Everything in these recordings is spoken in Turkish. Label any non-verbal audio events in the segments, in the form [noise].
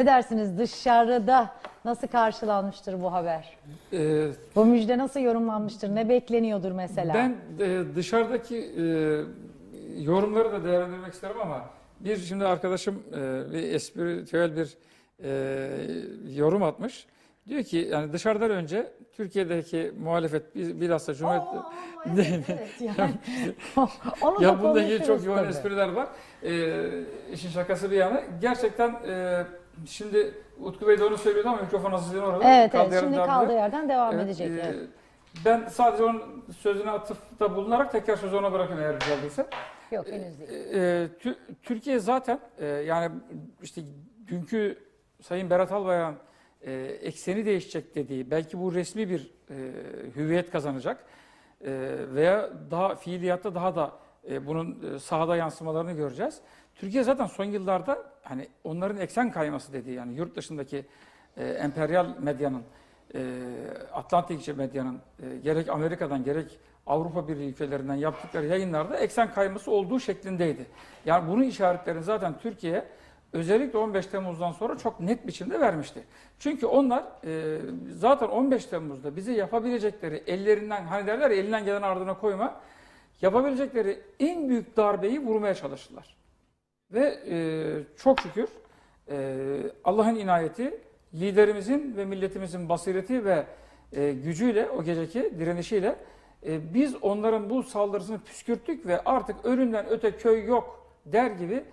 Ne dersiniz dışarıda nasıl karşılanmıştır bu haber? Ee, Bu müjde nasıl yorumlanmıştır? Ne bekleniyordur mesela? ben e, dışarıdaki e, yorumları da değerlendirmek isterim ama bir şimdi arkadaşım e, bir espritüel bir e, yorum atmış. Diyor ki yani dışarıdan önce Türkiye'deki muhalefet bil- bilhassa Cumhuriyet Aa, [laughs] evet, evet, yani. [laughs] Onu da ya bununla ilgili çok yoğun espriler var. Ee, işin şakası bir yana. Gerçekten e, şimdi Utku Bey de onu söylüyordu ama mikrofon azizliğine orada. Evet, evet. yerden Şimdi devam kaldığı ediyor. yerden devam Evet, edecek. e, evet. ben sadece onun sözüne atıfta bulunarak tekrar sözü ona bırakayım eğer rica değilse. Yok henüz değil. E, Tü- Türkiye zaten e, yani işte dünkü Sayın Berat Albayrak'ın e, ekseni değişecek dediği belki bu resmi bir e, hüviyet kazanacak e, veya daha fiiliyatta daha da e, bunun e, sahada yansımalarını göreceğiz. Türkiye zaten son yıllarda hani onların eksen kayması dediği yani yurt dışındaki e, emperyal medyanın e, Atlantik medyanın e, gerek Amerika'dan gerek Avrupa Birliği ülkelerinden yaptıkları yayınlarda eksen kayması olduğu şeklindeydi. Yani bunun işaretlerini zaten Türkiye özellikle 15 Temmuz'dan sonra çok net biçimde vermişti. Çünkü onlar e, zaten 15 Temmuz'da bize yapabilecekleri ellerinden hani derler elinden gelen ardına koyma yapabilecekleri en büyük darbeyi vurmaya çalıştılar. Ve e, çok şükür e, Allah'ın inayeti liderimizin ve milletimizin basireti ve e, gücüyle o geceki direnişiyle e, biz onların bu saldırısını püskürttük ve artık ölümden öte köy yok der gibi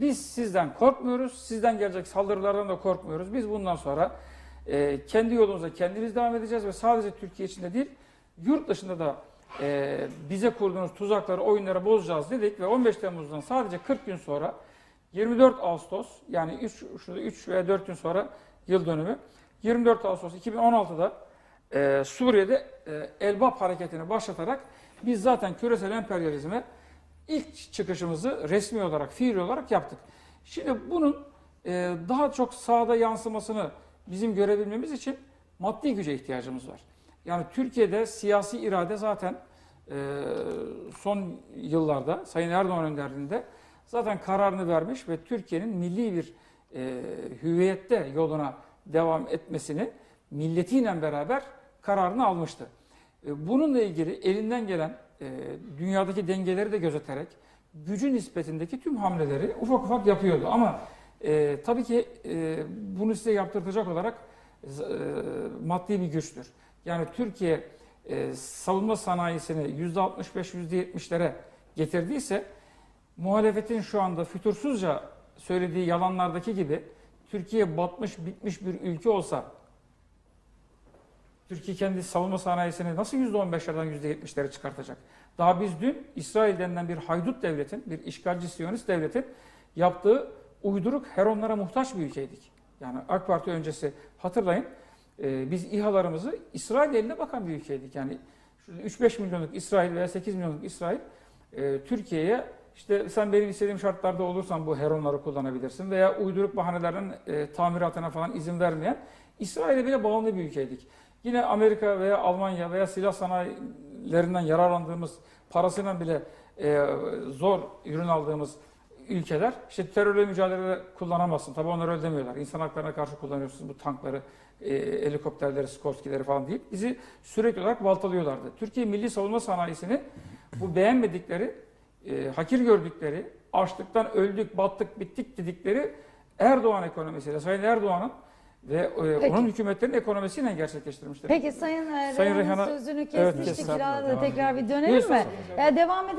biz sizden korkmuyoruz, sizden gelecek saldırılardan da korkmuyoruz. Biz bundan sonra e, kendi yolumuza kendimiz devam edeceğiz ve sadece Türkiye içinde değil, yurt dışında da e, bize kurduğunuz tuzakları, oyunları bozacağız dedik ve 15 Temmuz'dan sadece 40 gün sonra 24 Ağustos yani 3, şurada 3 veya 4 gün sonra yıl dönümü 24 Ağustos 2016'da e, Suriye'de e, Elbap hareketini başlatarak biz zaten küresel emperyalizme ilk çıkışımızı resmi olarak, fiil olarak yaptık. Şimdi bunun e, daha çok sahada yansımasını bizim görebilmemiz için maddi güce ihtiyacımız var. Yani Türkiye'de siyasi irade zaten e, son yıllarda Sayın Erdoğan önderliğinde zaten kararını vermiş ve Türkiye'nin milli bir e, hüviyette yoluna devam etmesini milletiyle beraber kararını almıştı. E, bununla ilgili elinden gelen e, dünyadaki dengeleri de gözeterek gücü nispetindeki tüm hamleleri ufak ufak yapıyordu. Ama e, tabii ki e, bunu size yaptırtacak olarak e, maddi bir güçtür. Yani Türkiye e, savunma sanayisini %65, %70'lere getirdiyse muhalefetin şu anda fütursuzca söylediği yalanlardaki gibi Türkiye batmış bitmiş bir ülke olsa Türkiye kendi savunma sanayisini nasıl %15'lerden %70'lere çıkartacak? Daha biz dün İsrail denilen bir haydut devletin, bir işgalci siyonist devletin yaptığı uyduruk heronlara muhtaç bir ülkeydik. Yani AK Parti öncesi hatırlayın e, biz İHA'larımızı İsrail eline bakan bir ülkeydik. Yani 3-5 milyonluk İsrail veya 8 milyonluk İsrail e, Türkiye'ye işte sen benim istediğim şartlarda olursan bu heronları kullanabilirsin veya uyduruk bahanelerden e, tamiratına falan izin vermeyen İsrail'e bile bağımlı bir ülkeydik. Yine Amerika veya Almanya veya silah sanayilerinden yararlandığımız parasıyla bile e, zor ürün aldığımız ülkeler işte terörle mücadelede kullanamazsın. Tabii onlar öyle demiyorlar. İnsan haklarına karşı kullanıyorsunuz bu tankları, e, helikopterleri, Skorsky'leri falan deyip bizi sürekli olarak baltalıyorlardı. Türkiye milli savunma sanayisini bu beğenmedikleri, e, hakir gördükleri, açlıktan öldük, battık, bittik dedikleri Erdoğan ekonomisiyle, Sayın Erdoğan'ın ve e, Peki. onun hükümetlerinin ekonomisiyle gerçekleştirmiştir. Peki Sayın, Sayın Reyhan'ın sözünü Evet, kesmiştik. Biraz Devam tekrar bir dönelim mi? E, devam edelim.